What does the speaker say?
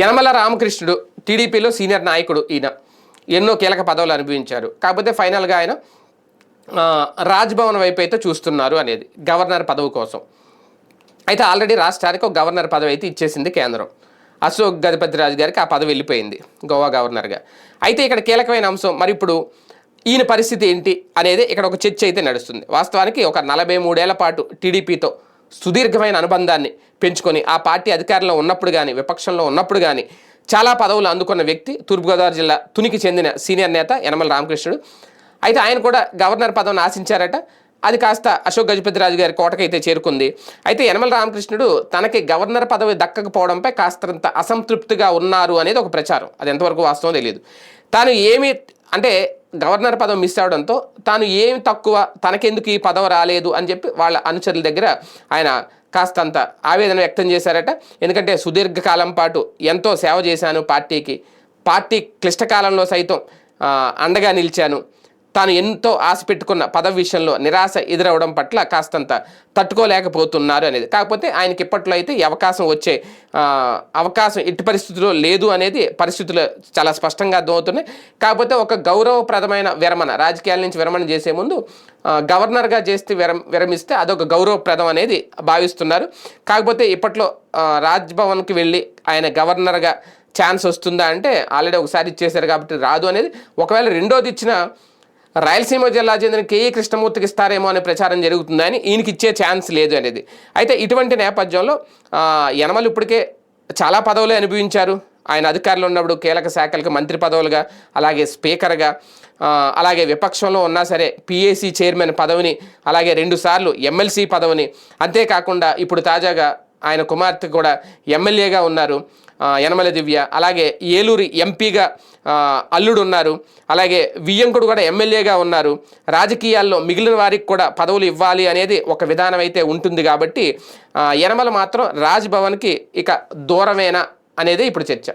యనమల రామకృష్ణుడు టీడీపీలో సీనియర్ నాయకుడు ఈయన. ఎన్నో కీలక పదవులు అనుభవించారు. కాకపోతే ఫైనల్గా ఆయన రాజ్భవన్ వైపు అయితే చూస్తున్నారు అనేది గవర్నర్ పదవి కోసం. అయితే ఆల్రెడీ రాష్ట్రానికి ఒక గవర్నర్ పదవి అయితే ఇచ్చేసింది కేంద్రం. అశోక్ గజపతి రాజు గారికి ఆ పదవి వెళ్ళిపోయింది గోవా గవర్నర్గా. అయితే ఇక్కడ కీలకమైన అంశం మరి ఇప్పుడు ఈయన పరిస్థితి ఏంటి అనేది ఇక్కడ ఒక చర్చ అయితే నడుస్తుంది. వాస్తవానికి ఒక నలభై మూడేళ్ళ పాటు టీడీపీతో సుదీర్ఘమైన అనుబంధాన్ని పెంచుకొని ఆ పార్టీ అధికారంలో ఉన్నప్పుడు కానీ విపక్షంలో ఉన్నప్పుడు కానీ చాలా పదవులు అందుకున్న వ్యక్తి తూర్పుగోదావరి జిల్లా తునికి చెందిన సీనియర్ నేత యనమల రామకృష్ణుడు. అయితే ఆయన కూడా గవర్నర్ పదవిని ఆశించారట. అది కాస్త అశోక్ గజపతి రాజు గారి కోటకైతే చేరుకుంది. అయితే యనమల రామకృష్ణుడు తనకి గవర్నర్ పదవి దక్కకపోవడంపై కాస్తంత అసంతృప్తిగా ఉన్నారు అనేది ఒక ప్రచారం. అది ఎంతవరకు వాస్తవం తెలియదు తాను ఏమి అంటే గవర్నర్ పదం మిస్ అవడంతో తాను ఏమి తక్కువ తనకెందుకు ఈ పదవి రాలేదు అని చెప్పి వాళ్ళ అనుచరుల దగ్గర ఆయన కాస్తంత ఆవేదన వ్యక్తం చేశారట. ఎందుకంటే సుదీర్ఘకాలం పాటు ఎంతో సేవ చేశాను పార్టీకి. పార్టీ క్లిష్టకాలంలో సైతం అండగా నిలిచాను. తాను ఎంతో ఆశ పెట్టుకున్న పదవి విషయంలో నిరాశ ఎదురవడం పట్ల కాస్తంత తట్టుకోలేకపోతున్నారు అనేది. కాకపోతే ఆయనకి ఇప్పట్లో అయితే ఈ అవకాశం వచ్చే అవకాశం ఎట్టి పరిస్థితుల్లో లేదు అనేది పరిస్థితులు చాలా స్పష్టంగా అర్థమవుతున్నాయి. కాకపోతే ఒక గౌరవప్రదమైన విరమణ రాజకీయాల నుంచి విరమణ చేసే ముందు గవర్నర్గా చేస్తే విరం విరమిస్తే అదొక గౌరవప్రదం అనేది భావిస్తున్నారు. కాకపోతే ఇప్పట్లో రాజ్భవన్కి వెళ్ళి ఆయన గవర్నర్గా ఛాన్స్ వస్తుందా అంటే ఆల్రెడీ ఒకసారి ఇచ్చేశారు కాబట్టి రాదు అనేది. ఒకవేళ రెండోది ఇచ్చిన రాయలసీమ జిల్లా చెందిన కేఈ కృష్ణమూర్తికి ఇస్తారేమో అనే ప్రచారం జరుగుతుందని ఈయనకి ఇచ్చే ఛాన్స్ లేదు అనేది. అయితే ఇటువంటి నేపథ్యంలో యనమలు ఇప్పటికే చాలా పదవులే అనుభవించారు. ఆయన అధికారులు ఉన్నప్పుడు కీలక శాఖలకు మంత్రి పదవులుగా అలాగే స్పీకర్గా అలాగే విపక్షంలో ఉన్నా సరే పిఏసీ చైర్మన్ పదవిని అలాగే రెండుసార్లు ఎమ్మెల్సీ పదవిని అంతేకాకుండా ఇప్పుడు తాజాగా ఆయన కుమార్తె కూడా ఎమ్మెల్యేగా ఉన్నారు. యనమల దివ్య అలాగే ఏలూరి ఎంపీగా అల్లుడు ఉన్నారు. అలాగే వియ్యంకుడు కూడా ఎమ్మెల్యేగా ఉన్నారు. రాజకీయాల్లో మిగిలిన వారికి కూడా పదవులు ఇవ్వాలి అనేది ఒక విధానం అయితే ఉంటుంది కాబట్టి యనమల మాత్రం రాజ్భవన్కి ఇక దూరమేనా అనేది ఇప్పుడు చర్చ.